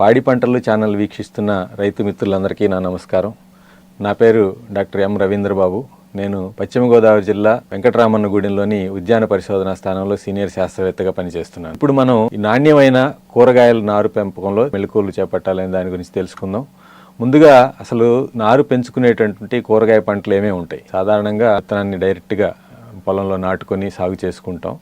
పాడి పంటలు ఛానల్ వీక్షిస్తున్న రైతు మిత్రులందరికీ నా నమస్కారం. నా పేరు డాక్టర్ ఎం రవీంద్రబాబు. నేను పశ్చిమ గోదావరి జిల్లా వెంకటరామన్నగూడెంలోని ఉద్యాన పరిశోధనా స్థానంలో సీనియర్ శాస్త్రవేత్తగా పనిచేస్తున్నాను. ఇప్పుడు మనం ఈ నాణ్యమైన కూరగాయల నారు పెంపకంలో మెలకువలు చేపట్టాలనే దాని గురించి తెలుసుకుందాం. ముందుగా అసలు నారు పెంచుకునేటటువంటి కూరగాయ పంటలు ఏమేమి ఉంటాయి? సాధారణంగా విత్తనాన్ని డైరెక్ట్గా పొలంలో నాటుకొని సాగు చేసుకుంటాం.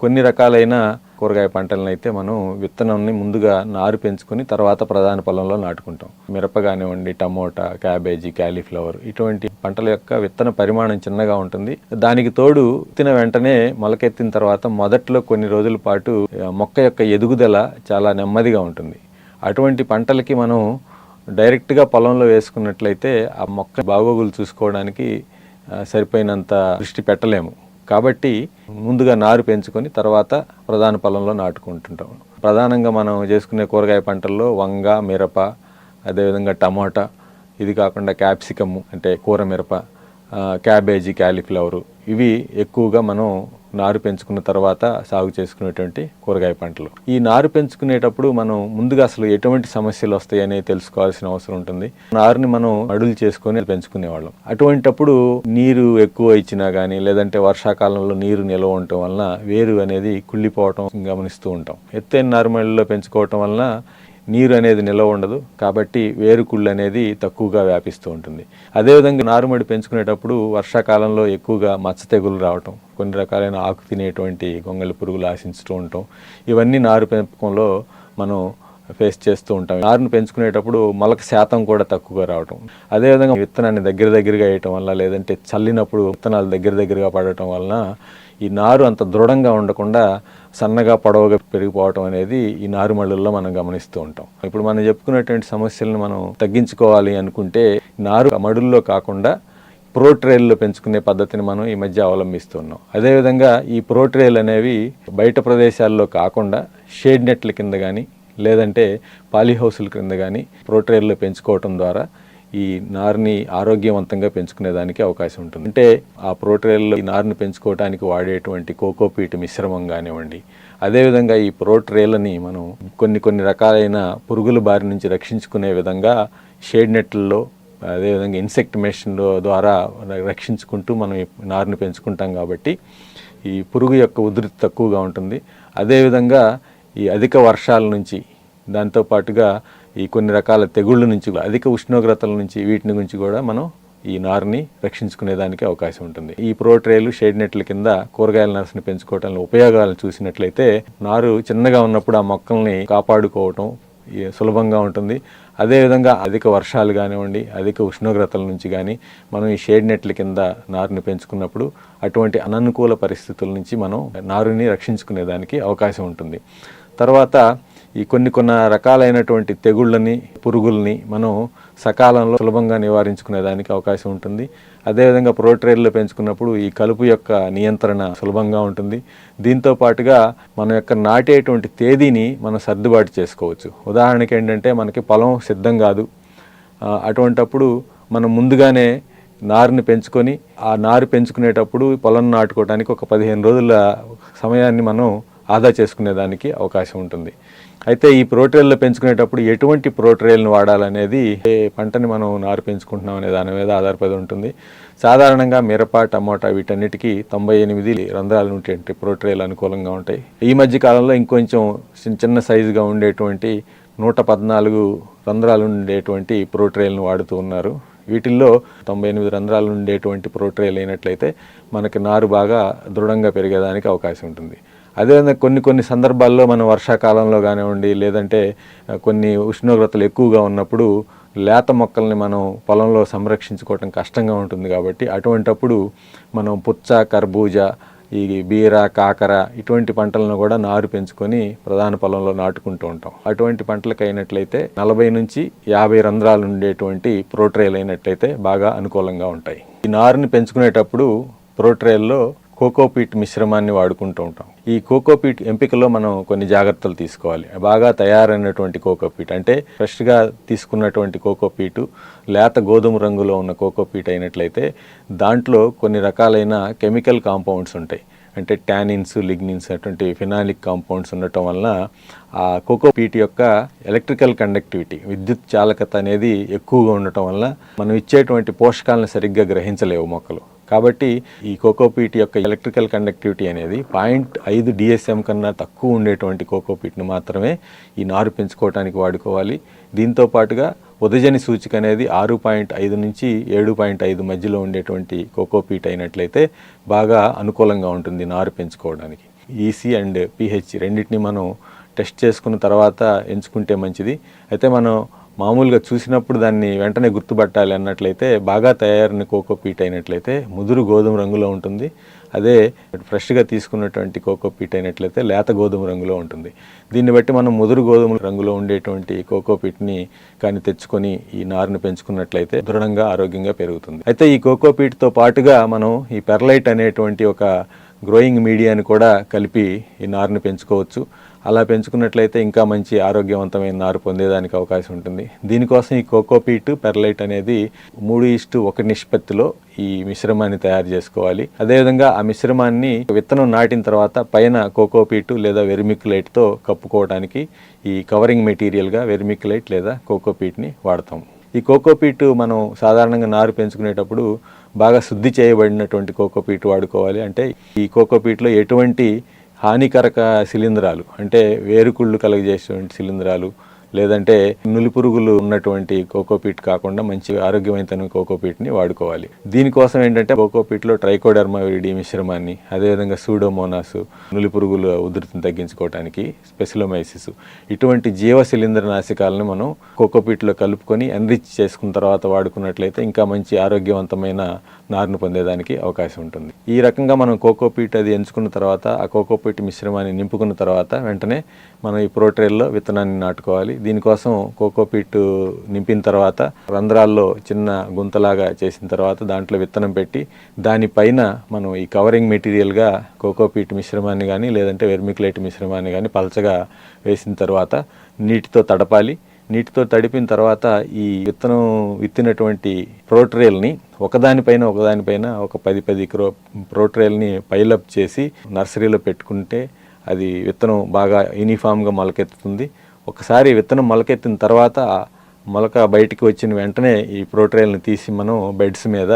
కొన్ని రకాలైన కూరగాయ పంటలను అయితే మనం విత్తనాన్ని ముందుగా నారు పెంచుకొని తర్వాత ప్రధాన పొలంలో నాటుకుంటాం. మిరప కానివ్వండి టమోటా క్యాబేజీ క్యాలీఫ్లవర్ ఇటువంటి పంటల యొక్క విత్తన పరిమాణం చిన్నగా ఉంటుంది. దానికి తోడు విత్తిన వెంటనే మొలకెత్తిన తర్వాత మొదట్లో కొన్ని రోజుల పాటు మొక్క యొక్క ఎదుగుదల చాలా నెమ్మదిగా ఉంటుంది. అటువంటి పంటలకి మనం డైరెక్ట్గా పొలంలో వేసుకున్నట్లయితే ఆ మొక్క బాగోగులు చూసుకోవడానికి సరిపోయినంత దృష్టి పెట్టలేము. కాబట్టి ముందుగా నారు పెంచుకొని తర్వాత ప్రధాన పొలంలో నాటుకుంటుంటాం. ప్రధానంగా మనం చేసుకునే కూరగాయ పంటల్లో వంగ మిరప అదేవిధంగా టమాటా ఇది కాకుండా క్యాప్సికమ్ అంటే కూర మిరప క్యాబేజీ క్యాలీఫ్లవరు. ఇవి ఎక్కువగా మనం నారు పెంచుకున్న తర్వాత సాగు చేసుకునేటువంటి కూరగాయ పంటలు. ఈ నారు పెంచుకునేటప్పుడు మనం ముందుగా అసలు ఎటువంటి సమస్యలు వస్తాయని తెలుసుకోవాల్సిన అవసరం ఉంటుంది. నారుని మనం అడులు చేసుకొని పెంచుకునేవాళ్ళం. అటువంటప్పుడు నీరు ఎక్కువ ఇచ్చినా కానీ లేదంటే వర్షాకాలంలో నీరు నిల్వ ఉండటం వలన వేరు అనేది కుళ్ళిపోవటం గమనిస్తూ ఉంటాం. ఎత్తైన నారుమడిలో పెంచుకోవటం వలన నీరు అనేది నిల్వ ఉండదు. కాబట్టి వేరుకుళ్ళు అనేది తక్కువగా వ్యాపిస్తూ ఉంటుంది. అదేవిధంగా నారుమడి పెంచుకునేటప్పుడు వర్షాకాలంలో ఎక్కువగా మచ్చ తెగులు రావటం కొన్ని రకాలైన ఆకు తినేటువంటి గొంగళి పురుగులు ఆశించుతూ ఉంటాం ఇవన్నీ నారు పెంపకంలో మనం ఫేస్ చేస్తూ ఉంటాం. నారును పెంచుకునేటప్పుడు మొలక శాతం కూడా తక్కువగా రావటం. అదేవిధంగా విత్తనాన్ని దగ్గర దగ్గరగా వేయటం వల్ల లేదంటే చల్లినప్పుడు విత్తనాలు దగ్గర దగ్గరగా పడటం వలన ఈ నారు అంత దృఢంగా ఉండకుండా సన్నగా పొడవుగా పెరిగిపోవటం అనేది ఈ నారుమళ్ళల్లో మనం గమనిస్తూ ఉంటాం. ఇప్పుడు మనం చెప్పుకున్నటువంటి సమస్యలను మనం తగ్గించుకోవాలి అనుకుంటే నారు మడుల్లో కాకుండా ప్రోట్రేల్లో పెంచుకునే పద్ధతిని మనం ఈ మధ్య అవలంబిస్తున్నాం. అదేవిధంగా ఈ ప్రోట్రేల్ అనేవి బయట ప్రదేశాల్లో కాకుండా షేడ్ నెట్ల కింద కానీ లేదంటే పాలీహౌసుల కింద కానీ ప్రోట్రేల్లో పెంచుకోవటం ద్వారా ఈ నారుని ఆరోగ్యవంతంగా పెంచుకునేదానికి అవకాశం ఉంటుంది. అంటే ఆ ప్రోట్రేల్లో ఈ నారుని పెంచుకోవడానికి వాడేటువంటి కోకోపీట్ మిశ్రమం కానివ్వండి అదేవిధంగా ఈ ప్రోట్రేలని మనం కొన్ని కొన్ని రకాలైన పురుగుల బారి నుంచి రక్షించుకునే విధంగా షేడ్ నెట్లలో అదేవిధంగా ఇన్సెక్ట్ మెషిన్ ద్వారా రక్షించుకుంటూ మనం ఈ నారుని పెంచుకుంటాం కాబట్టి ఈ పురుగు యొక్క ఉధృతి తక్కువగా ఉంటుంది. అదేవిధంగా ఈ అధిక వర్షాల నుంచి దాంతో పాటుగా ఈ కొన్ని రకాల తెగుళ్ళ నుంచి అధిక ఉష్ణోగ్రతల నుంచి వీటిని గురించి కూడా మనం ఈ నారుని రక్షించుకునేదానికి అవకాశం ఉంటుంది. ఈ ప్రోట్రేలు షేడ్ నెట్ల కింద కూరగాయల నర్సుని పెంచుకోవటంలో ఉపయోగాలు చూసినట్లయితే నారు చిన్నగా ఉన్నప్పుడు ఆ మొక్కల్ని కాపాడుకోవటం సులభంగా ఉంటుంది. అదేవిధంగా అధిక వర్షాలు కానివ్వండి అధిక ఉష్ణోగ్రతల నుంచి కానీ మనం ఈ షేడ్ నెట్ల కింద నారుని పెంచుకున్నప్పుడు అటువంటి అననుకూల పరిస్థితుల నుంచి మనం నారుని రక్షించుకునేదానికి అవకాశం ఉంటుంది. తర్వాత ఈ కొన్ని కొన్ని రకాలైనటువంటి తెగుళ్ళని పురుగుల్ని మనం సకాలంలో సులభంగా నివారించుకునే దానికి అవకాశం ఉంటుంది. అదేవిధంగా ప్రోట్రేల్లో పెంచుకున్నప్పుడు ఈ కలుపు యొక్క నియంత్రణ సులభంగా ఉంటుంది. దీంతో పాటుగా మన యొక్క నాటేటువంటి తేదీని మనం సర్దుబాటు చేసుకోవచ్చు. ఉదాహరణకి ఏంటంటే మనకి పొలం సిద్ధం కాదు. అటువంటప్పుడు మనం ముందుగానే నారుని పెంచుకొని ఆ నారు పెంచుకునేటప్పుడు పొలం నాటుకోవడానికి ఒక పదిహేను రోజుల సమయాన్ని మనం ఆదా చేసుకునేదానికి అవకాశం ఉంటుంది. అయితే ఈ ప్రోట్రేల్లో పెంచుకునేటప్పుడు ఎటువంటి ప్రోట్రేల్ని వాడాలనేది ఏ పంటని మనం నారు పెంచుకుంటున్నాం అనే దాని మీద ఆధారపడి ఉంటుంది. సాధారణంగా మిరప టమోటా వీటన్నిటికీ తొంభై ఎనిమిది రంధ్రాలు ఉండేటువంటి ప్రోట్రేల్ అనుకూలంగా ఉంటాయి. ఈ మధ్య కాలంలో ఇంకొంచెం చిన్న చిన్న సైజుగా ఉండేటువంటి నూట పద్నాలుగు రంధ్రాలు ఉండేటువంటి ప్రోట్రేల్ని వాడుతూ ఉన్నారు. వీటిల్లో తొంభై ఎనిమిది రంధ్రాలు ఉండేటువంటి ప్రోట్రేల్ అయినట్లయితే మనకి నారు బాగా దృఢంగా పెరిగేదానికి అవకాశం ఉంటుంది. అదేవిధంగా కొన్ని కొన్ని సందర్భాల్లో మనం వర్షాకాలంలో కానివ్వండి లేదంటే కొన్ని ఉష్ణోగ్రతలు ఎక్కువగా ఉన్నప్పుడు లేత మొక్కల్ని మనం పొలంలో సంరక్షించుకోవటం కష్టంగా ఉంటుంది కాబట్టి అటువంటప్పుడు మనం పుచ్చ కర్బూజా ఈ బీర కాకర ఇటువంటి పంటలను కూడా నారు పెంచుకొని ప్రధాన పొలంలో నాటుకుంటూ ఉంటాం. అటువంటి పంటలకు అయినట్లయితే నలభై నుంచి యాభై రంధ్రాలు ఉండేటువంటి ప్రోట్రేల్ అయినట్లయితే బాగా అనుకూలంగా ఉంటాయి. ఈ నారుని పెంచుకునేటప్పుడు ప్రోట్రేల్లో కోకోపీట్ మిశ్రమాన్ని వాడుకుంటూ ఉంటాం. ఈ కోకోపీట్ ఎంపికలో మనం కొన్ని జాగ్రత్తలు తీసుకోవాలి. బాగా తయారైనటువంటి కోకోపీట్ అంటే ఫ్రెష్గా తీసుకున్నటువంటి కోకోపీటు లేత గోధుమ రంగులో ఉన్న కోకోపీట్ అయినట్లయితే దాంట్లో కొన్ని రకాలైన కెమికల్ కాంపౌండ్స్ ఉంటాయి. అంటే టానిన్స్ లిగ్నిన్స్ అటువంటి ఫినాలిక్ కాంపౌండ్స్ ఉండటం వలన ఆ కోకోపీట్ యొక్క ఎలక్ట్రికల్ కండక్టివిటీ విద్యుత్ చాలకత అనేది ఎక్కువగా ఉండటం వల్ల మనం ఇచ్చేటువంటి పోషకాలను సరిగ్గా గ్రహించలేవు మొక్కలు. కాబట్టి ఈ కోకోపీట్ యొక్క ఎలక్ట్రికల్ కండక్టివిటీ అనేది పాయింట్ ఐదు డిఎస్ఎం కన్నా తక్కువ ఉండేటువంటి కోకోపీట్ను మాత్రమే ఈ నారు పెంచుకోవడానికి వాడుకోవాలి. దీంతో పాటుగా ఉదజని సూచిక అనేది ఆరు పాయింట్ ఐదు నుంచి ఏడు పాయింట్ ఐదు మధ్యలో ఉండేటువంటి కోకోపీట్ అయినట్లయితే బాగా అనుకూలంగా ఉంటుంది నారు పెంచుకోవడానికి. ఈసీ అండ్ పిహెచ్ రెండింటిని మనం టెస్ట్ చేసుకున్న తర్వాత ఎంచుకుంటే మంచిది. అయితే మనం మామూలుగా చూసినప్పుడు దాన్ని వెంటనే గుర్తుపట్టాలి అన్నట్లయితే బాగా తయారైన కోకోపీట్ అయినట్లయితే ముదురు గోధుమ రంగులో ఉంటుంది. అదే ఫ్రెష్గా తీసుకున్నటువంటి కోకో పీట్ అయినట్లయితే లేత గోధుమ రంగులో ఉంటుంది. దీన్ని బట్టి మనం ముదురు గోధుమ రంగులో ఉండేటువంటి కోకో పీట్ని కానీ తెచ్చుకొని ఈ నారుని పెంచుకున్నట్లయితే దృఢంగా ఆరోగ్యంగా పెరుగుతుంది. అయితే ఈ కోకో పీట్తో పాటుగా మనం ఈ పెర్లైట్ అనేటువంటి ఒక గ్రోయింగ్ మీడియాని కూడా కలిపి ఈ నారుని పెంచుకోవచ్చు. అలా పెంచుకున్నట్లయితే ఇంకా మంచి ఆరోగ్యవంతమైన నారు పొందేదానికి అవకాశం ఉంటుంది. దీనికోసం ఈ కోకోపీట్ పెర్లైట్ అనేది మూడు ఇష్టు ఒక నిష్పత్తిలో ఈ మిశ్రమాన్ని తయారు చేసుకోవాలి. అదేవిధంగా ఆ మిశ్రమాన్ని విత్తనం నాటిన తర్వాత పైన కోకోపీట్ లేదా వెర్మిక్యులైట్తో కప్పుకోవడానికి ఈ కవరింగ్ మెటీరియల్గా వెర్మిక్యులైట్ లేదా కోకోపీట్ని వాడతాం. ఈ కోకోపీట్ మనం సాధారణంగా నారు పెంచుకునేటప్పుడు బాగా శుద్ధి చేయబడినటువంటి కోకోపీట్ వాడుకోవాలి. అంటే ఈ కోకోపీట్లో ఎటువంటి హానికరక శిలీంధ్రాలు అంటే వేరుకుళ్ళు కలగజేసేటువంటి శిలీంధ్రాలు లేదంటే నులిపురుగులు ఉన్నటువంటి కోకోపీట్ కాకుండా మంచి ఆరోగ్యమైన కోకోపీట్ని వాడుకోవాలి. దీనికోసం ఏంటంటే కోకోపీట్లో ట్రైకోడర్మా విరిడి మిశ్రమాన్ని అదేవిధంగా సూడోమోనాస్ నులి పురుగుల ఉధృతిని తగ్గించుకోవడానికి స్పెసిలోమైసిస్ ఇటువంటి జీవ శిలీంద్ర నాశకాలను మనం కోకోపీట్లో కలుపుకొని ఎన్రిచ్ చేసుకున్న తర్వాత వాడుకున్నట్లయితే ఇంకా మంచి ఆరోగ్యవంతమైన నారును పొందేదానికి అవకాశం ఉంటుంది. ఈ రకంగా మనం కోకోపీట్ అది ఎంచుకున్న తర్వాత ఆ కోకోపీట్ మిశ్రమాన్ని నింపుకున్న తర్వాత వెంటనే మనం ఈ ప్రోట్రేల్లో విత్తనాన్ని నాటుకోవాలి. దీనికోసం కోకోపీట్ నింపిన తర్వాత రంధ్రాల్లో చిన్న గుంతలాగా చేసిన తర్వాత దాంట్లో విత్తనం పెట్టి దానిపైన మనం ఈ కవరింగ్ మెటీరియల్గా కోకోపీట్ మిశ్రమాన్ని కానీ లేదంటే వెర్మిక్లైట్ మిశ్రమాన్ని కానీ పలచగా వేసిన తర్వాత నీటితో తడపాలి. నీటితో తడిపిన తర్వాత ఈ విత్తనం విత్తినటువంటి ప్రోట్రేల్ని ఒకదానిపైన ఒకదానిపైన ఒక పది పది క్రో ప్రోట్రేల్ని పైలప్ చేసి నర్సరీలో పెట్టుకుంటే అది విత్తనం బాగా యూనిఫామ్గా మొలకెత్తుతుంది. ఒకసారి విత్తనం మొలకెత్తిన తర్వాత మొలక బయటికి వచ్చిన వెంటనే ఈ ప్రోట్రేల్ని తీసి మనం బెడ్స్ మీద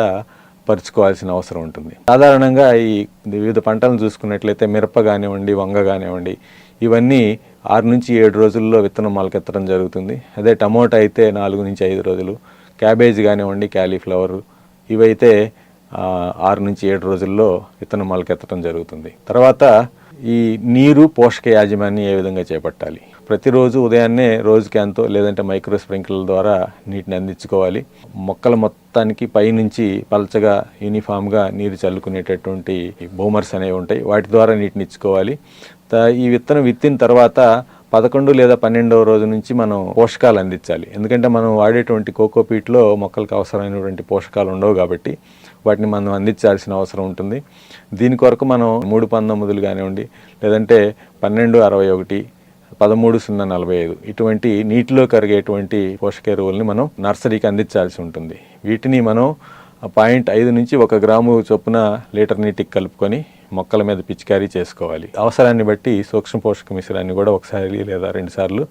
పరుచుకోవాల్సిన అవసరం ఉంటుంది. సాధారణంగా ఈ వివిధ పంటలను చూసుకున్నట్లయితే మిరప కానివ్వండి వంగ కానివ్వండి ఇవన్నీ ఆరు నుంచి ఏడు రోజుల్లో విత్తనం మొలకెత్తడం జరుగుతుంది. అదే టమోటా అయితే నాలుగు నుంచి ఐదు రోజులు క్యాబేజ్ కానివ్వండి క్యాలీఫ్లవర్ ఇవైతే ఆరు నుంచి ఏడు రోజుల్లో విత్తనం మొలకెత్తడం జరుగుతుంది. తర్వాత ఈ నీరు పోషక యాజమాన్యం ఏ విధంగా చేపట్టాలి? ప్రతిరోజు ఉదయాన్నే రోజుకి ఎంతో లేదంటే మైక్రో స్ప్రింక్లర్ ద్వారా నీటిని అందించుకోవాలి. మొక్కల మొత్తానికి పైనుంచి పలచగా యూనిఫామ్గా నీరు చల్లుకునేటటువంటి బూమర్స్ అనేవి ఉంటాయి. వాటి ద్వారా నీటిని ఇచ్చుకోవాలి. ఈ విత్తనం విత్తిన తర్వాత పదకొండు లేదా పన్నెండవ రోజు నుంచి మనం పోషకాలు అందించాలి. ఎందుకంటే మనం వాడేటువంటి కోకోపీట్లో మొక్కలకు అవసరమైనటువంటి పోషకాలు ఉండవు కాబట్టి వాటిని మనం అందించాల్సిన అవసరం ఉంటుంది. దీని కొరకు మనం మూడు పంతొమ్మిదిలు కానివ్వండి లేదంటే పన్నెండు అరవై ఒకటి పదమూడు సున్నా నలభై ఐదు ఇటువంటి నీటిలో కరిగేటువంటి పోషక ఎరువుల్ని మనం నర్సరీకి అందించాల్సి ఉంటుంది. వీటిని మనం పాయింట్ ఐదు నుంచి ఒక గ్రాము చొప్పున లీటర్ నీటికి కలుపుకొని మొక్కల మీద పిచికారీ చేసుకోవాలి. అవసరాన్ని బట్టి సూక్ష్మ పోషక మిశ్రాన్ని కూడా ఒకసారి లేదా రెండుసార్లు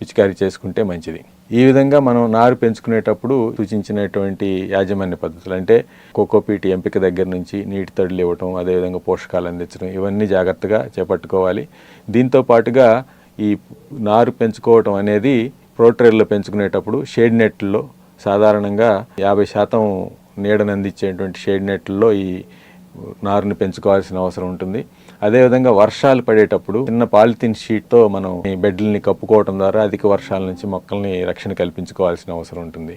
పిచికారీ చేసుకుంటే మంచిది. ఈ విధంగా మనం నారు పెంచుకునేటప్పుడు సూచించినటువంటి యాజమాన్య పద్ధతులు అంటే కోకోపీట్ ఎంపిక దగ్గర నుంచి నీటి తడులు ఇవ్వటం అదేవిధంగా పోషకాలు అందించడం ఇవన్నీ జాగ్రత్తగా చేపట్టుకోవాలి. దీంతో పాటుగా ఈ నారు పెంచుకోవటం అనేది ప్రోట్రేల్లో పెంచుకునేటప్పుడు షేడ్ నెట్లో సాధారణంగా యాభై శాతం నీడనందించేటువంటి షేడ్ నెట్లలో ఈ నారుని పెంచుకోవాల్సిన అవసరం ఉంటుంది. అదేవిధంగా వర్షాలు పడేటప్పుడు చిన్న పాలిథిన్ షీట్తో మనం ఈ బెడ్లని కప్పుకోవడం ద్వారా అధిక వర్షాల నుంచి మొక్కల్ని రక్షణ కల్పించుకోవాల్సిన అవసరం ఉంటుంది.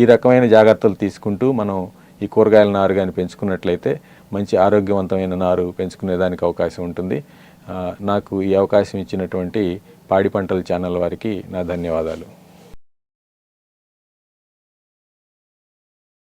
ఈ రకమైన జాగ్రత్తలు తీసుకుంటూ మనం ఈ కూరగాయల నారు కానీ పెంచుకున్నట్లయితే మంచి ఆరోగ్యవంతమైన నారు పెంచుకునేదానికి అవకాశం ఉంటుంది. నాకు ఈ అవకాశం ఇచ్చినటువంటి పాడి పంటల ఛానల్ వారికి నా ధన్యవాదాలు.